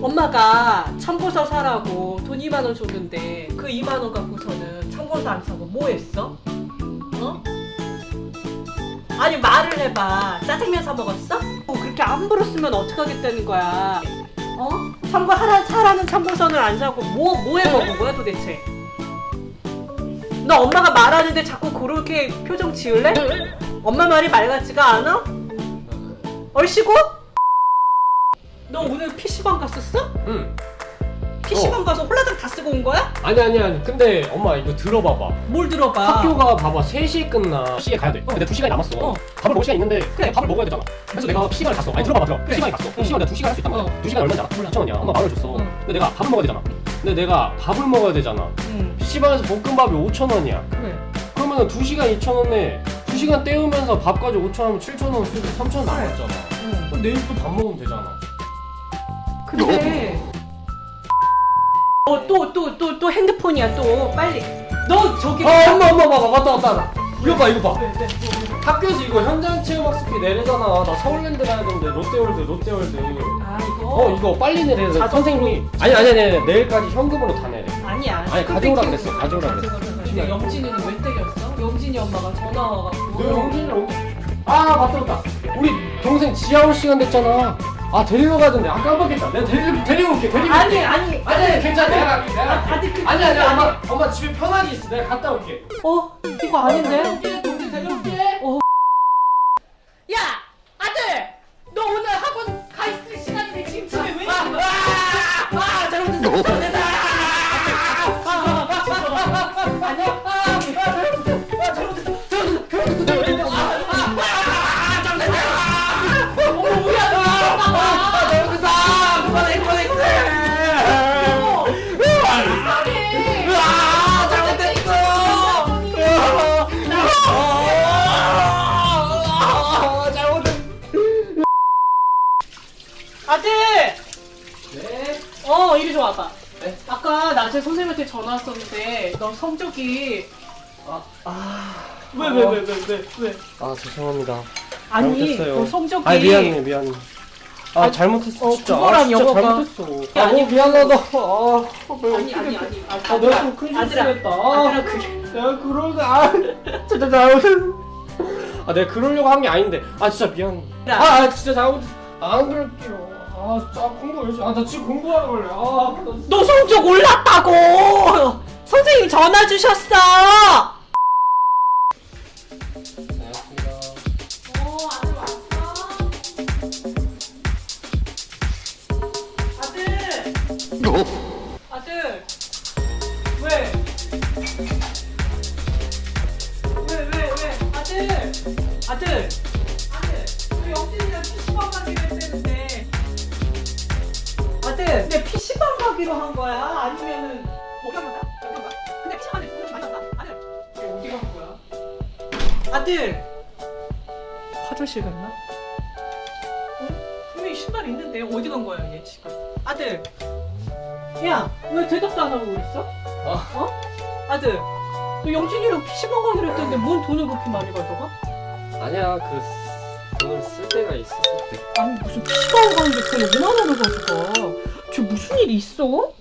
엄마가 참고서 사라고 돈 2만 원 줬는데 그 2만 원 갖고서는 참고서 안 사고 뭐 했어? 어? 아니 말을 해봐. 짜장면 사 먹었어? 뭐 그렇게 안 불었으면 어떡하겠다는 거야. 어? 참고 하라 사라는 참고서는 안 사고 뭐 뭐 해 먹은 거야 도대체? 너 엄마가 말하는데 자꾸 그렇게 표정 지을래? 엄마 말이 말 같지가 않아? 얼씨구? 너 오늘 PC방 갔었어? 응. PC방 가서 홀라당 다 쓰고 온 거야? 아니 아니 아니. 근데 엄마 이거 들어봐봐. 뭘 들어봐? 학교가 봐봐 3시에 끝나 2시에 가야 돼 근데 2시간이 남았어 어. 밥을 먹을 시간이 있는데 그래. 밥을 먹어야 되잖아 그래서 내가 PC방을 갔어 아니 들어봐봐 들어. PC방에 갔어 응. PC방 내가 2시간 할 수 있단 말이야 어. 2시간 얼마인지 알아? 몰라 1,000원이야 엄마 만 원 줬어 응. 근데 내가 밥을 먹어야 되잖아 근데 내가 밥을 먹어야 되잖아 응 PC방에서 볶음밥이 5,000원이야 그래 그러면은 2시간 2,000원에 2시간 때우면서 밥까지 5,000원 하면 7,000원 쓰고 3,000원 남았잖아 응. 그럼 내일 또 밥 먹으면 되잖아 근데 어또 또 또 또 핸드폰이야 또. 빨리. 너 저기 아 엄마 엄마 봐봐 왔다 왔다 왔다. 이거 봐 이거 봐. 네, 네, 뭐, 뭐. 학교에서 이거 현장 체험 학습비 내려잖아. 나 서울랜드 가야 되는데 롯데월드 롯데월드. 아 이거? 어 이거 빨리 내래 자동으로. 선생님이 아니 아니 아니. 내일까지 현금으로 다 내래 아니야. 아니, 가져오라 그랬어, 가져오라 그랬어. 근데 영진이는 왜 때렸어? 영진이 엄마가 전화 너 영진이랑 아 맞다 맞다. 우리 동생 지하 올 시간 됐잖아 아 데리러 가던데 아 깜빡했다. 내가 데리고 데리고 올게 데리고 아니 올게. 아니 아니 아니 괜찮아. 내가 갈게 내가 아, 갈게 아니 아니 엄마 엄마 집에 편하게 있어. 내가 갔다 올게. 어? 이거 아닌데? 어 이리 좀 와봐 네? 아까 낮에 선생님한테 전화 왔었는데 너 성적이 아, 왜왜왜왜 왜 왜? 아 죄송합니다. 아니 잘못했어요. 너 성적이 아 미안해 미안해. 아 아니, 잘못했어 어, 진짜. 아, 진짜 영어가- 잘못했어. 야, 아 아니, 미안하다. 아, 왜 아니 아니 아니 아 내가 좀 큰일 아들아 했다. 아들아 그게 내가 그러다 아 진짜 잘못했어. 아 내가 그러려고 한 게 아닌데 아 진짜 미안. 아, 아 진짜 잘못했어. 안 그럴게요. 아 진짜 공부 열심히. 아나 지금 공부하러 갈래. 아. 나 진짜- 너 성적 올랐다고 선생님 전화 주셨어. 어 아들 왔어 아들 아들 왜? 왜, 왜, 왜? 아들! 아들! 아들! 저 영진이 가기로 한 거야? 아니면은, 뭐, 잠깐만, 잠깐만. 근데 PC방에 돈을 많이 썼다? 아들! 얘 어디 간 거야? 아들! 화장실 갔나? 어? 분명히 신발 있는데 어디 간 거야, 얘 지금? 아들! 야, 왜 대답도 안 하고 그랬어? 아. 어? 아들, 너 영진이랑 PC방 가기로 했던데 뭔 돈을 그렇게 많이 가져가? 아니야 그 돈을 쓸 때가 있었을 때. 아니 무슨 PC방 가는데 돈 5만 원을 가져가? 쟤 무슨 일 있어?